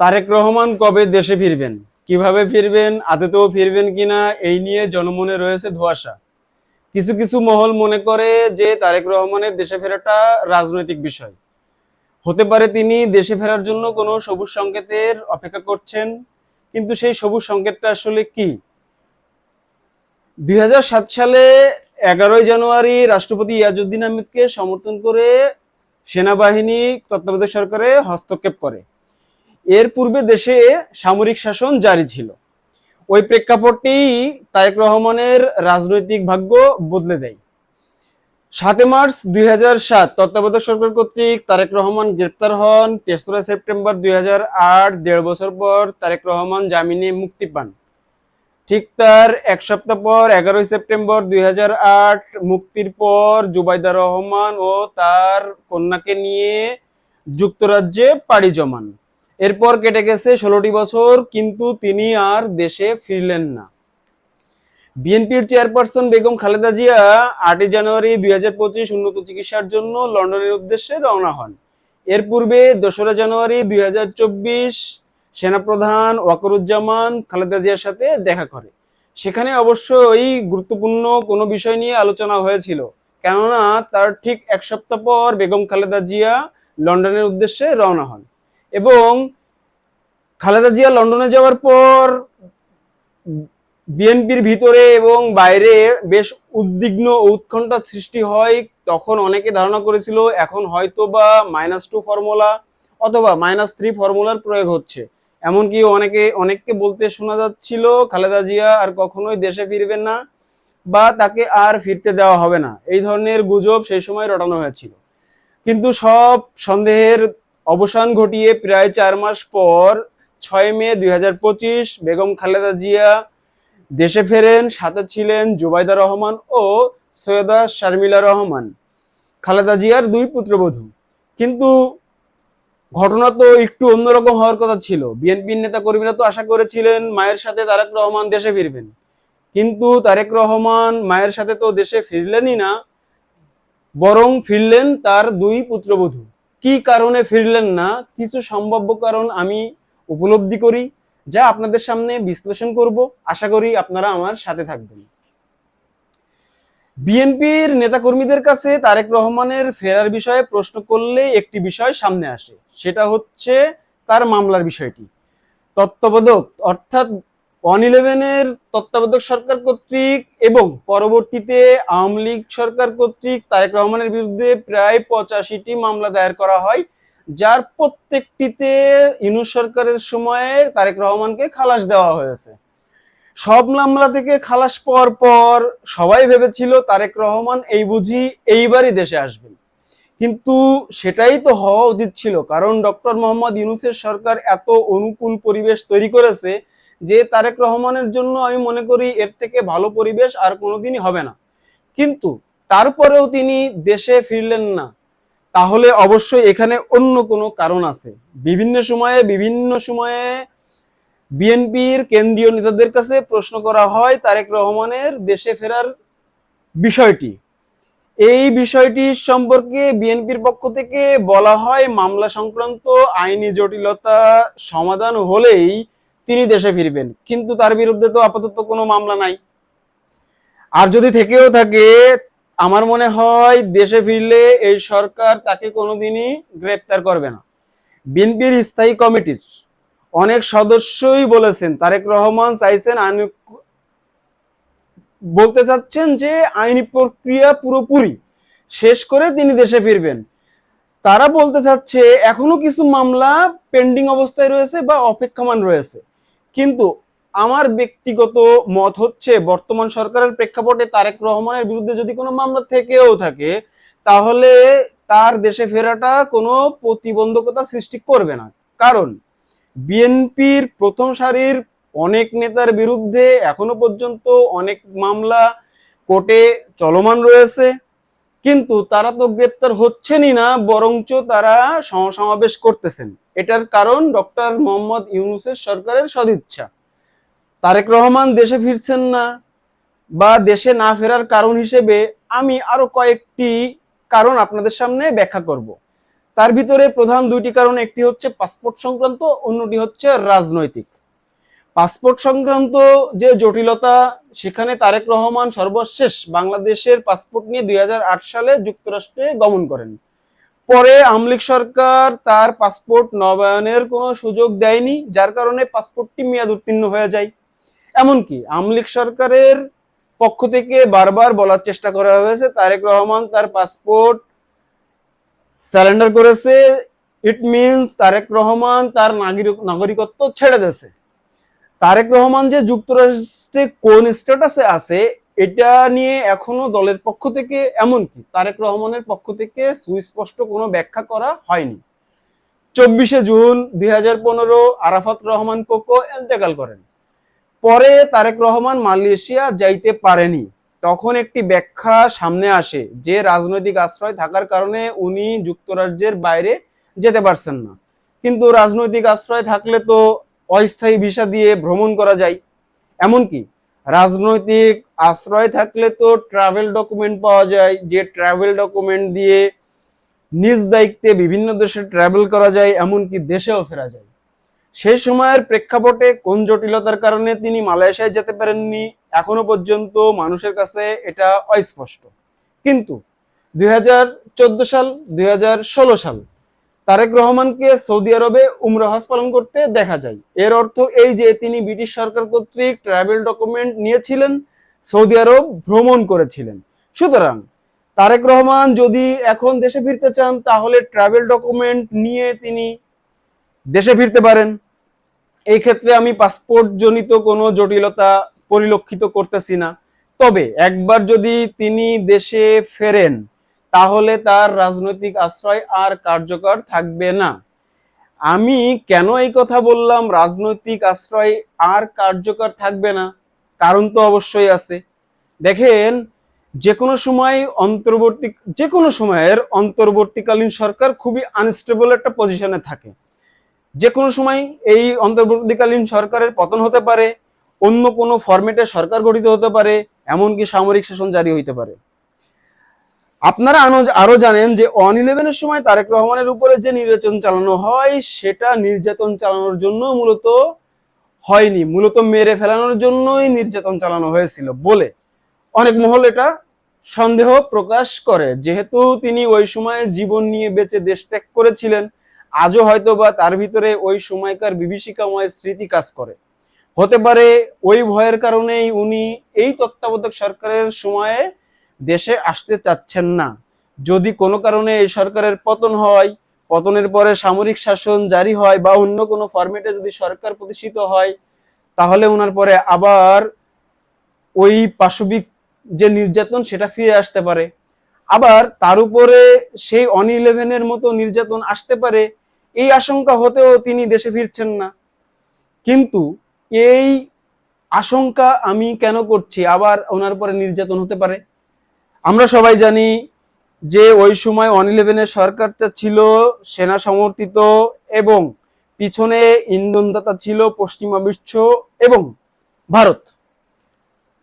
তারেক রহমান কবে দেশে ফিরবেন? কীভাবে ফিরবেন? আদতেও ফিরবেন কিনা? এই নিয়ে জনমনে রয়েছে ধোঁয়াশা। কিছু কিছু মহল মনে করে যে তারেক রহমানের দেশে ফেরাটা রাজনৈতিক বিষয়। হতে পারে তিনি দেশে ফেরার জন্য কোনো সবুজ সংকেতের অপেক্ষা করছেন, কিন্তু সেই সবুজ সংকেতটা আসলে কি? দুই হাজার সাত সালে এগারোই জানুয়ারি রাষ্ট্রপতি ইয়াজউদ্দিন আহমেদকে সমর্থন করে সেনাবাহিনী তত্ত্বাবধায়ক সরকারে হস্তক্ষেপ করে। এর পূর্বে দেশে সামরিক শাসন জারি ছিল। ওই প্রেক্ষাপটটি তারেক রহমানের রাজনৈতিক ভাগ্য বদলে দেয়। সাতে মার্চ দুই তত্ত্বাবধায়ক সরকার কর্তৃক তারেক রহমান গ্রেপ্তার হন। তেসরা সেপ্টেম্বর দুই দেড় বছর পর তারেক রহমান জামিনে মুক্তি পান। ঠিক তার এক সপ্তাহ পর, এগারোই সেপ্টেম্বর দুই মুক্তির পর জুবাইদা রহমান ও তার কন্যাকে নিয়ে যুক্তরাজ্যে পাড়ি জমান। এরপর কেটে গেছে ষোলোটি বছর, কিন্তু তিনি আর দেশে ফিরলেন না। বিএনপির চেয়ারপারসন বেগম খালেদা জিয়া আটই জানুয়ারি দুই হাজার পঁচিশ উন্নত চিকিৎসার জন্য লন্ডনের উদ্দেশ্যে রওনা হন। এর পূর্বে দোসরা জানুয়ারি দুই হাজার চব্বিশ সেনাপ্রধান ওয়াকরুজ্জামান খালেদা জিয়ার সাথে দেখা করে। সেখানে অবশ্যই গুরুত্বপূর্ণ কোনো বিষয় নিয়ে আলোচনা হয়েছিল, কেননা তার ঠিক এক সপ্তাহ পর বেগম খালেদা জিয়া লন্ডনের উদ্দেশ্যে রওনা হন। এবং খালেদা জিয়া লন্ডনে যাওয়ার পর বিএনপির ভিতরে এবং বাইরে বেশ উদ্বিগ্ন উৎকণ্ঠা সৃষ্টি হয়। তখন অনেকে ধারণা করেছিল এখন হয়তো বা মাইনাস টু ফর্মুলা অথবা মাইনাস থ্রি ফর্মুলার প্রয়োগ হচ্ছে। এমনকি অনেকে, অনেককে বলতে শোনা যাচ্ছিল খালেদা জিয়া আর কখনোই দেশে ফিরবেন না বা তাকে আর ফিরতে দেওয়া হবে না। এই ধরনের গুজব সেই সময় রটানো হয়েছিল। কিন্তু সব সন্দেহের অবসান ঘটিয়ে প্রায় চার মাস পর ছয় মে দুই হাজার পঁচিশ বেগম খালেদা জিয়া দেশে ফেরেন, সাথে ছিলেন জুবাইদা রহমান ও সৈয়দা শারমিলা রহমান। খালেদা জিয়ার দুই পুত্রবধূ। কিন্তু ঘটনা তো একটু অন্যরকম হওয়ার কথা ছিল। বিএনপির নেতা কর্মীরা তো আশা করেছিলেন মায়ের সাথে তারেক রহমান দেশে ফিরবেন। কিন্তু তারেক রহমান মায়ের সাথে তো দেশে ফিরলেনই না, বরং ফিরলেন তার দুই পুত্রবধূ। কি কারণে ফিরলেন না, কিছু সম্ভাব্য কারণ আমি উপলব্ধি করি, যা আপনাদের সামনে বিশ্লেষণ করব। আশা করি আপনারা আমার সাথে থাকবেন। বিএনপির নেতাকর্মীদের কাছে তারেক রহমানের ফেরার বিষয়ে প্রশ্ন করলে একটি বিষয় সামনে আসে, সেটা হচ্ছে তার মামলার বিষয়টি। তত্ত্বাবধায়ক অর্থাৎ ওয়ান ইলেভেনের তত্ত্বাবধায়ক সরকার কর্তৃক এবং পরবর্তীতে আওয়ামী লীগ সরকার কর্তৃক তারেক রহমানের বিরুদ্ধে প্রায় পঁচাশিটি মামলা দায়ের করা হয়, যার প্রত্যেকটিতে ইনু সরকারের সময়ে তারেক রহমানকে খালাস দেওয়া হয়েছে। সব মামলা থেকে খালাস পাওয়ার পর সবাই ভেবেছিল তারেক রহমান এই বুঝি এইবারই দেশে আসবেন। কিন্তু সেটাই তো হওয়া উচিত ছিল। কারণ ডক্টর মোহাম্মদ ইউনুসের সরকার এত অনুকূল পরিবেশ তৈরি করেছে যে তারেক রহমানের জন্য আমি মনে করি এর থেকে ভালো পরিবেশ আর কোনোদিনই হবে না। কিন্তু তারপরেও তিনি দেশে ফিরলেন না। তাহলে অবশ্যই এখানে অন্য কোনো কারণ আছে। বিভিন্ন সময়ে বিভিন্ন সময়ে বিএনপির কেন্দ্রীয় নেতাদের কাছে প্রশ্ন করা হয় তারেক রহমানের দেশে ফেরার বিষয়টি। এই বিষয়টি সম্পর্কে বিএনপির পক্ষ থেকে বলা হয়, মামলা সংক্রান্ত আইনি জটিলতা সমাধান হলেই তিনি দেশে ফিরবেন। কিন্তু তার বিরুদ্ধে তো আপাতত কোনো মামলা নাই। আর যদি থেকেও থাকে, আমার মনে হয় দেশে ফিরলে এই সরকার তাকে কোনোদিনই গ্রেপ্তার করবে না। বিএনপির স্থায়ী কমিটির অনেক সদস্যই বলেছেন, তারেক রহমান চাইছেন আইনি বলতে চাচ্ছেন যে আইনি প্রক্রিয়া পুরোপুরি শেষ করে তিনি দেশে ফিরবেন। তারা বলতে চাচ্ছে, এখনও কিছু মামলা পেন্ডিং অবস্থায় রয়েছে বা অপেক্ষমান রয়েছে। কিন্তু আমার ব্যক্তিগত মত হচ্ছে, বর্তমান সরকারের প্রেক্ষাপটে তারেক রহমানের বিরুদ্ধে যদি কোনো মামলা থেকেও থাকে, তাহলে তার দেশে ফেরাটা কোনো প্রতিবন্ধকতা সৃষ্টি করবে না। কারণ, বিএনপির প্রথম সারির অনেক নেতার বিরুদ্ধে এখনও পর্যন্ত অনেক মামলা কোর্টে চলমান রয়েছে। কিন্তু তারা তো গ্রেপ্তার হচ্ছেনই না, বরঞ্চ তারা সমাবেশ করতেছেন। এটার কারণ ডক্টর মোহাম্মদ ইউনুসের সরকারের সদিচ্ছা। তারেক রহমান দেশে ফিরছেন না বা দেশে না ফেরার কারণ হিসেবে আমি আরও কয়েকটি কারণ আপনাদের সামনে ব্যাখ্যা করব। তার ভিতরে প্রধান দুইটি কারণ, একটি হচ্ছে পাসপোর্ট সংক্রান্ত, অন্যটি হচ্ছে রাজনৈতিক। পাসপোর্ট সংক্রান্ত যে জটিলতা, সেখানে তারেক রহমান সর্বশেষ বাংলাদেশের পাসপোর্ট নিয়ে দুই হাজার আট সালে যুক্তরাষ্ট্রে গমন করেন। পরে আমলিক সরকার তার পাসপোর্ট নবায়নের কোনো সুযোগ দেয়নি, যার কারণে পাসপোর্টটি মেয়াদ উত্তীর্ণ হয়ে যায়। এমনকি আমলিক সরকারের পক্ষ থেকে বারবার বলার চেষ্টা করা হয়েছে, তারেক রহমান তার পাসপোর্ট স্যালেন্ডার করেছে, ইট মিনস তারেক রহমান তার নাগরিক- নাগরিকত্ব ছেড়ে দিয়েছে। তারেক রহমান যে যুক্তরাষ্ট্রে কোন স্ট্যাটাসে আছে, এটা নিয়ে এখনও দলের পক্ষ থেকে এমনকি তারেক রহমানের পক্ষ থেকে সুস্পষ্ট কোনো ব্যাখ্যা করা হয়নি। চব্বিশে জুন দুই হাজার পনেরো আরাফাত রহমান কোকো এন্তেকাল করেন। পরে তারেক রহমান মালয়েশিয়া যাইতে পারেনি। তখন একটি ব্যাখ্যা সামনে আসে যে রাজনৈতিক আশ্রয় থাকার কারণে উনি যুক্তরাজ্যের বাইরে যেতে পারছেন না। কিন্তু রাজনৈতিক আশ্রয় থাকলে তো অস্থায়ী ভিসা দিয়ে ভ্রমণ করা যায়। এমনকি রাজনৈতিক আশ্রয় থাকলে তো ট্রাভেল ডকুমেন্ট পাওয়া যায়, যে ট্রাভেল ডকুমেন্ট দিয়ে নিজ দায়িত্বে বিভিন্ন দেশে ট্রাভেল করা যায়, এমনকি দেশেও ফেরা যায়। সেই সময়ের প্রেক্ষাপটে কোন জটিলতার কারণে তিনি মালয়েশিয়ায় যেতে পারেননি, এখনও পর্যন্ত মানুষের কাছে এটা অস্পষ্ট। কিন্তু দুই হাজার চোদ্দ সাল, দুই হাজার ষোলো সাল তারেক রহমানকে সৌদি আরবে উমরা পালন করতে দেখা যায়। এর অর্থ এই যে তিনি ব্রিটিশ সরকার কর্তৃক ট্রাভেল ডকুমেন্ট নিয়েছিলেন, সৌদি আরব ভ্রমণ করেছিলেন। সুতরাং তারেক রহমান যদি এখন দেশে ফিরতে চান, তাহলে ট্রাভেল ডকুমেন্ট নিয়ে তিনি দেশে ফিরতে পারেন। এই ক্ষেত্রে আমি পাসপোর্ট জনিত কোনো জটিলতা পরিলক্ষিত করতেছি না। তবে একবার যদি তিনি দেশে ফেরেন তাহলে তার রাজনৈতিক আশ্রয় আর কার্যকর থাকবে না। আমি কেন এই কথা বললাম? রাজনৈতিক আশ্রয় আর কার্যকর থাকবে না। কারণ তো অবশ্যই আছে। দেখেন যে কোনো সময় অন্তর্বর্তী যে কোনো সময়ের অন্তর্বর্তীকালীন সরকার খুবই আনস্টেবল একটা পজিশনে থাকে। যে কোনো সময় এই অন্তর্বর্তীকালীন সরকারের পতন হতে পারে, অন্য কোনো ফরম্যাটে সরকার গঠিত হতে পারে, এমনকি সামরিক শাসন জারি হইতে পারে। আপনারা আরও জানেন যে অন ইলেভেনের সময় তারেক রহমানের উপরে যে নির্যাতন চালানো হয়, সেটা নির্যাতন চালানোর জন্য মূলত হয়নি। মূলত মেরে ফেলানোর জন্যই নির্যাতন চালানো হয়েছিল বলে অনেক মহল এটা সন্দেহ প্রকাশ করে। যেহেতু তিনি ওই সময় জীবন নিয়ে বেঁচে দেশ ত্যাগ করেছিলেন, আজও হয়তো বা তার ভিতরে ওই সময়কার বিভীষিকাময় স্মৃতি কাজ করে। হতে পারে ওই ভয়ের কারণেই উনি এই তত্ত্বাবধায়ক সরকারের সময়ে দেশে আসতে চাচ্ছেন না। যদি কোনো কারণে এই সরকারের পতন হয়, পতনের পরে সামরিক শাসন জারি হয় বা অন্য কোনো ফরম্যাটে যদি সরকার প্রতিষ্ঠিত হয়, তাহলে ওনার পরে আবার ওই পাশবিক যে নির্যাতন সেটা ফিরে আসতে পারে। আবার তার উপরে সেই অন ইলেভেনের মতো নির্যাতন আসতে পারে, এই আশঙ্কা হতেও তিনি দেশে ফিরছেন না। কিন্তু এই আশঙ্কা আমি কেন করছি? আবার ওনার পরে নির্যাতন হতে পারে। আমরা সবাই জানি যে ওই সময় ওয়ান ইলেভেনের সরকারটা ছিল সেনা সমর্থিত এবং পিছনে ইন্ধনদাতা ছিল পশ্চিমা বিশ্ব এবং ভারত।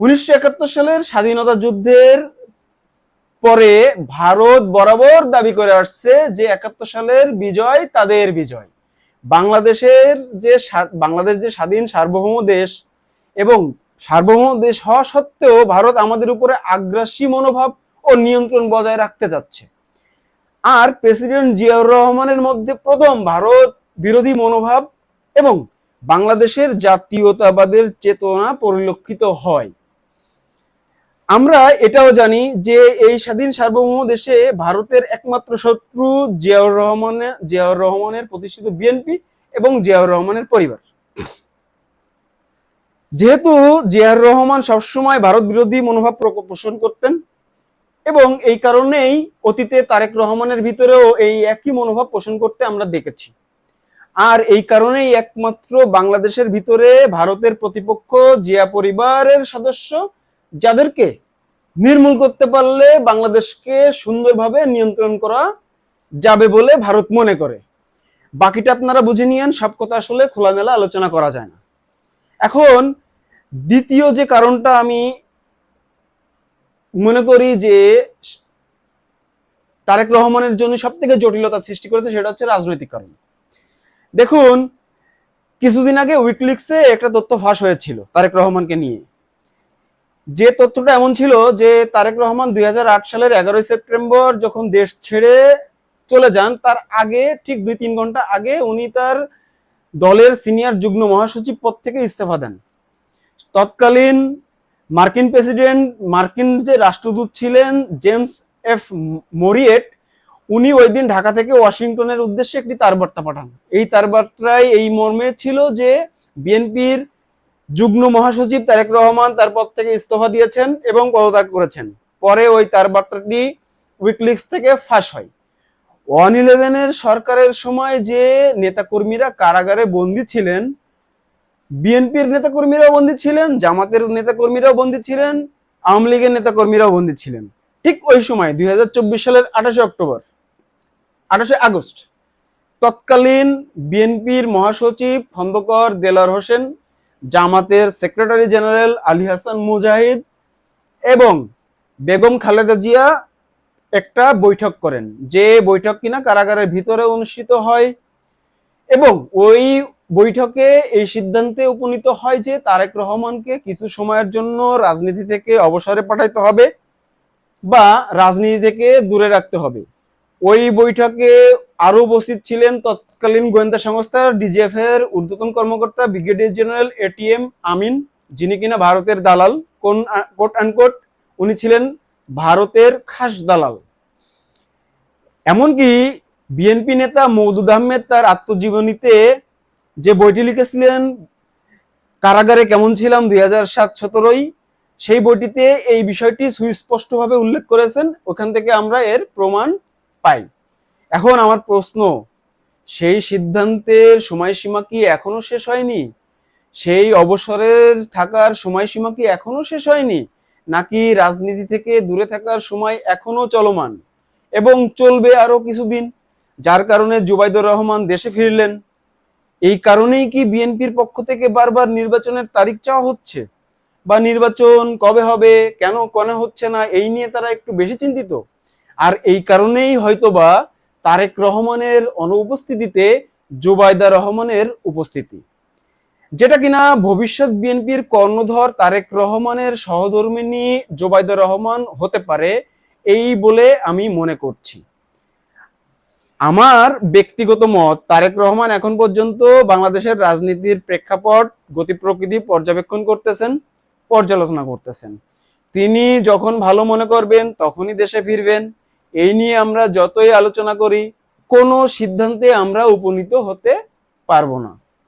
উনিশশো একাত্তর সালের স্বাধীনতা যুদ্ধের পরে ভারত বরাবর দাবি করে আসছে যে একাত্তর সালের বিজয় তাদের বিজয়। বাংলাদেশের যে বাংলাদেশ যে স্বাধীন সার্বভৌম দেশ এবং সার্বভৌম দেশ হওয়া সত্ত্বেও ভারত আমাদের উপরে আগ্রাসী মনোভাব ও নিয়ন্ত্রণ বজায় রাখতে যাচ্ছে আর প্রেসিডেন্ট জিয়াউর রহমানের মধ্যে প্রথম ভারত বিরোধী মনোভাব এবং বাংলাদেশের জাতীয়তাবাদের চেতনা পরিলক্ষিত হয়। আমরা এটাও জানি যে এই স্বাধীন সার্বভৌম দেশে ভারতের একমাত্র শত্রু জিয়াউর রহমানের জিয়াউর রহমানের প্রতিষ্ঠিত বিএনপি এবং জিয়াউর রহমানের পরিবার। যেহেতু জিয়াউর রহমান সবসময় ভারত বিরোধী মনোভাব পোষণ করতেন এবং এই কারণেই অতীতে তারেক রহমানের ভিতরেও এই একই মনোভাব পোষণ করতে আমরা দেখেছি। আর এই কারণেই একমাত্র বাংলাদেশের ভিতরে ভারতের প্রতিপক্ষ জিয়া পরিবারের সদস্য যাদেরকে নির্মূল করতে পারলে বাংলাদেশকে সুন্দরভাবে নিয়ন্ত্রণ করা যাবে বলে ভারত মনে করে। বাকিটা আপনারা বুঝে নিয়েন, সব কথা আসলে খোলামেলা আলোচনা করা যায় না। এখন দ্বিতীয় যে কারণটা আমি মনে করি যে তারেক রহমানের জন্য সব থেকে জটিলতা সৃষ্টি করেছে সেটা হচ্ছে রাজনৈতিক কারণ। দেখুন, কিছুদিন আগে উইকলিক্সে একটা তথ্য ফাঁস হয়েছিল তারেক রহমানকে নিয়ে। যে তথ্যটা এমন ছিল যে তারেক রহমান দুই হাজার আট সালের এগারোই সেপ্টেম্বর যখন দেশ ছেড়ে চলে যান, তার আগে ঠিক দুই তিন ঘণ্টা আগে উনি তার দলের সিনিয়র যুগ্ম মহাসচিব পদ থেকে ইস্তফা দেন। তৎকালীন মার্কিন প্রেসিডেন্ট, মার্কিন যে রাষ্ট্রদূত ছিলেন জেমস এফ মরিয়েট, উনি ওই দিন ঢাকা থেকে ওয়াশিংটনের উদ্দেশ্যে একটি তারবার্তা পাঠান। এই তারবার্তায় এই মর্মে ছিল যে বিএনপির যুগ্ম মহাসচিব তারেক রহমান তার পদ থেকে ইস্তফা দিয়েছেন এবং পদত্যাগ করেছেন। পরে ওই তারবার্তাটি উইকলিক্স থেকে ফাঁস হয়। ওয়ান ইলেভেনের সরকারের সময় যে নেতাকর্মীরা কারাগারে বন্দী ছিলেন, বিএনপির নেতাকর্মীরাও বন্দী ছিলেন, জামাতের নেতাকর্মীরাও বন্দী ছিলেন, আওয়ামী লীগের নেতাকর্মীরাও বন্দী ছিলেন। ঠিক ওই সময় দু হাজার চব্বিশ সালের আঠাশে অক্টোবর, আঠাশে আগস্ট, তৎকালীন বিএনপির মহাসচিব খন্দকর দেলার হোসেন, জামাতের সেক্রেটারি জেনারেল আলী হাসান মুজাহিদ এবং বেগম খালেদা জিয়া একটা বৈঠক করেন। যে বৈঠক কিনা কারাগারের ভিতরে অনুষ্ঠিত হয় এবং ওই বৈঠকে এই সিদ্ধান্তে উপনীত হয় যে তারেক রহমানকে কিছু সময়ের জন্য রাজনীতি থেকে অবসরে পাঠাইতে হবে বা রাজনীতি থেকে দূরে রাখতে হবে। ওই বৈঠকে আরও উপস্থিত ছিলেন তৎকালীন গোয়েন্দা সংস্থার ডিজিএফ এর ঊর্ধ্বতন কর্মকর্তা ব্রিগেডিয়ার জেনারেল এটিএম আমিন, যিনি কিনা ভারতের দালাল, কোন কোট আনকোট উনি ছিলেন ভারতের খাস দালাল। এমনকি বিএনপি নেতা মৌদুদ আহমেদ তার আত্মজীবনীতে যে বইটি লিখেছিলেন, কারাগারে কেমন ছিলাম দুই হাজার সাত সতেরোই, সেই বইটিতে এই বিষয়টি সুস্পষ্টভাবে উল্লেখ করেছেন। ওখান থেকে আমরা এর প্রমাণ পাই। এখন আমার প্রশ্ন, সেই সিদ্ধান্তের সময়সীমা কি এখনও শেষ হয়নি? সেই অবসরের থাকার সময়সীমা কি এখনও শেষ হয়নি? নাকি রাজনীতি থেকে দূরে থাকার সময় এখনও চলমান? এবং চলবে আরও কিছুদিন, যার কারণে জুবাইদুর রহমান দেশে ফিরলেন। এই কারণেই কি বিএনপির পক্ষ থেকে বারবার নির্বাচনের তারিখ চাওয়া হচ্ছে? বা নির্বাচন কবে হবে, কেন, কনে হচ্ছে না, এই নিয়ে তারা একটু বেশি চিন্তিত। আর এই কারণেই হয়তোবা তারেক রহমানের অনুপস্থিতিতে জুবাইদা রহমানের উপস্থিতি। যেটা কিনা ভবিষ্যৎ বিএনপির কর্ণধর তারেক রহমানের সহধর্মিনী জোবাইদা রহমান হতে পারে, এই বলে আমি মনে করছি। আমার ব্যক্তিগত মত, তারেক রহমান এখন পর্যন্ত বাংলাদেশের রাজনীতির প্রেক্ষাপট, গতি প্রকৃতি পর্যবেক্ষণ করতেছেন, পর্যালোচনা করতেছেন। তিনি যখন ভালো মনে করবেন, তখনই দেশে ফিরবেন। এই নিয়ে আমরা যতই আলোচনা করি, কোনো সিদ্ধান্তে আমরা উপনীত হতে পারব না।